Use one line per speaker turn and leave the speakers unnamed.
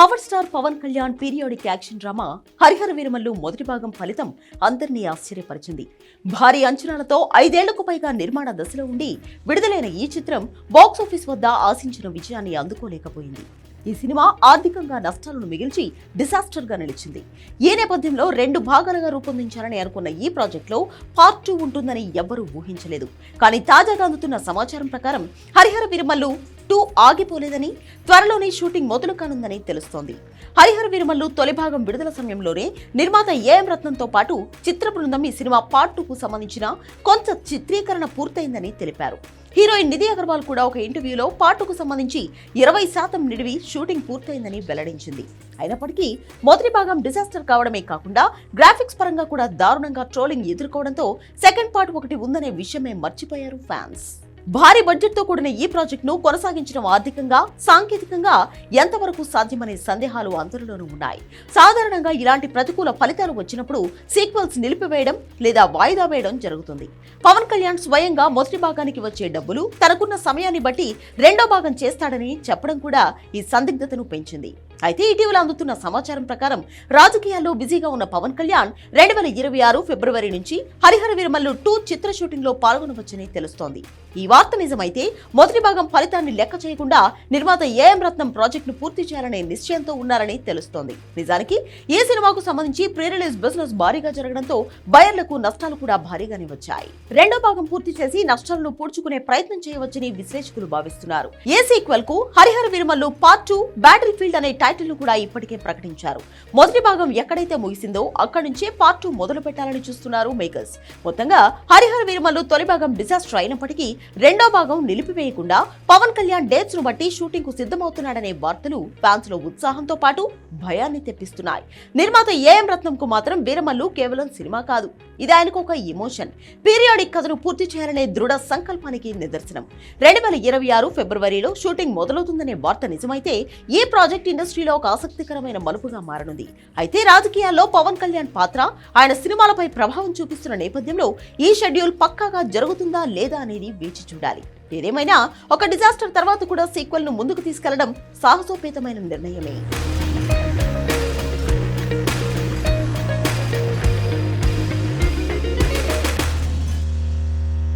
Power star Pawan Kalyan periodic action drama Harihara Veeramallu మొదటి భాగం ఫలితం అందరినీ ఆశ్చర్యపరిచింది. భారీ అంచనాలతో ఐదేళ్ళకు పైగా నిర్మాణ దశలో ఉండి విడుదలైన ఈ చిత్రం బాక్సాఫీస్ వద్ద ఆశించిన విజయాన్ని అందుకోలేకపోయింది. ఈ సినిమా ఆర్థికంగా నష్టాలను మిగిల్చి డిసాస్టర్గా నిలిచింది. ఈ నేపథ్యంలో రెండు భాగాలుగా రూపొందించాలని అనుకున్న ఈ ప్రాజెక్టులో పార్ట్ టూ ఉంటుందని ఎవ్వరూ ఊహించలేదు. కానీ తాజాగా అందుతున్న సమాచారం ప్రకారం హరిహర విరమల్లు టూ ఆగిపోలేదని త్వరలోనే షూటింగ్ మొదలు కానుందని తెలుస్తోంది. హరిహర విరుమల్లు తొలి భాగం విడుదల సమయంలోనే నిర్మాత ఏఎం రత్నంతో పాటు చిత్ర బృందం ఈ సినిమా పార్ట్ టూకు సంబంధించిన కొంత చిత్రీకరణ పూర్తయిందని తెలిపారు. హీరోయిన్ నిధి అగర్వాల్ కూడా ఒక ఇంటర్వ్యూలో పాటుకు సంబంధించి ఇరవై శాతం నిడివి షూటింగ్ పూర్తయిందని వెల్లడించింది. అయినప్పటికీ మొదటి భాగం డిజాస్టర్ కావడమే కాకుండా గ్రాఫిక్స్ పరంగా కూడా దారుణంగా ట్రోలింగ్ ఎదుర్కోవడంతో సెకండ్ పార్ట్ ఒకటి ఉందనే విషయమే మర్చిపోయారు ఫ్యాన్స్. భారీ బడ్జెట్తో కూడిన ఈ ప్రాజెక్ట్ను కొనసాగించడం ఆర్థికంగా సాంకేతికంగా ఎంతవరకు సాధ్యమనే సందేహాలు అందరిలోనూ ఉన్నాయి. సాధారణంగా ఇలాంటి ప్రతికూల ఫలితాలు వచ్చినప్పుడు సీక్వెల్స్ నిలిపివేయడం లేదా వాయిదా వేయడం జరుగుతుంది. పవన్ కళ్యాణ్ స్వయంగా మొదటి భాగానికి వచ్చే డబ్బులు తనకున్న సమయాన్ని బట్టి రెండో భాగం చేస్తాడని చెప్పడం కూడా ఈ సందిగ్ధతను పెంచింది. అయితే ఇటీవల అందుతున్న సమాచారం ప్రకారం రాజకీయాల్లో బిజీగా ఉన్న పవన్ కళ్యాణ్ రెండు వేల ఇరవై ఆరు ఫిబ్రవరి నుంచి హరిహర విరమల్లు టూ చిత్ర షూటింగ్లో పాల్గొనవచ్చని తెలుస్తోంది. ఈ వార్త నిజమైతే మొదటి భాగం ఫలితాన్ని లెక్క చేయకుండా నిర్మాత ఏఎం రత్నం ప్రాజెక్టును పూర్తి చేయాలనే నిశ్చయంతో ఉన్నారని తెలుస్తోంది. నిజానికి ఈ సినిమాకు సంబంధించి ప్రీ రిలీజ్ బిజినెస్ భారీగా జరగడంతో బయర్లకు నష్టాలు కూడా భారీగానే వచ్చాయి. రెండో భాగం పూర్తి చేసి నష్టాలను పూడ్చుకునే ప్రయత్నం చేయవచ్చని విశ్లేషకులు భావిస్తున్నారు. ఏ సీక్వెల్కు Harihara Veeramallu part two battlefield అనే టైటిల్ కూడా ఇప్పటికే ప్రకటించారు. మొదటి భాగం ఎక్కడైతే ముగిసిందో అక్కడి నుంచే పార్ట్ టూ మొదలు పెట్టాలని చూస్తున్నారు మేకర్స్. మొత్తంగా హరిహర వీరమల్లు తొలి భాగం డిజాస్టర్ అయినప్పటికీ రెండో భాగం నిలిపివేయకుండా పవన్ కళ్యాణ్ డేట్స్ను బట్టి షూటింగ్కు సిద్ధమవుతున్నాడనే వార్తలు ఫ్యాన్స్లో ఉత్సాహంతో పాటు భయాన్ని తెప్పిస్తున్నాయి. నిర్మాత ఏఎం రత్నం కు మాత్రం వీరమల్లు కేవలం సినిమా కాదు. ఇది ఆయనకు ఒక ఎమోషన్ పీరియాడిక్ కథను పూర్తి చేయాలనే దృఢ సంకల్పానికి నిదర్శనం. రెండు వేల ఇరవై ఆరు ఫిబ్రవరిలో షూటింగ్ మొదలవుతుందనే వార్త నిజమైతే ఈ ప్రాజెక్ట్ ఇండస్ట్రీ ఇండస్ట్రీలో ఒక ఆసక్తికరమైన మలుపుగా మారనుంది. అయితే రాజకీయాల్లో పవన్ కళ్యాణ్ పాత్ర ఆయన సినిమాలపై ప్రభావం చూపిస్తున్న నేపథ్యంలో ఈ షెడ్యూల్ పక్కాగా జరుగుతుందా లేదా అనేది వేచి చూడాలి. ఏదేమైనా ఒక డిజాస్టర్ తర్వాత కూడా సీక్వెల్ను ముందుకు తీసుకెళ్ళడం సాహసోపేతమైన నిర్ణయమే.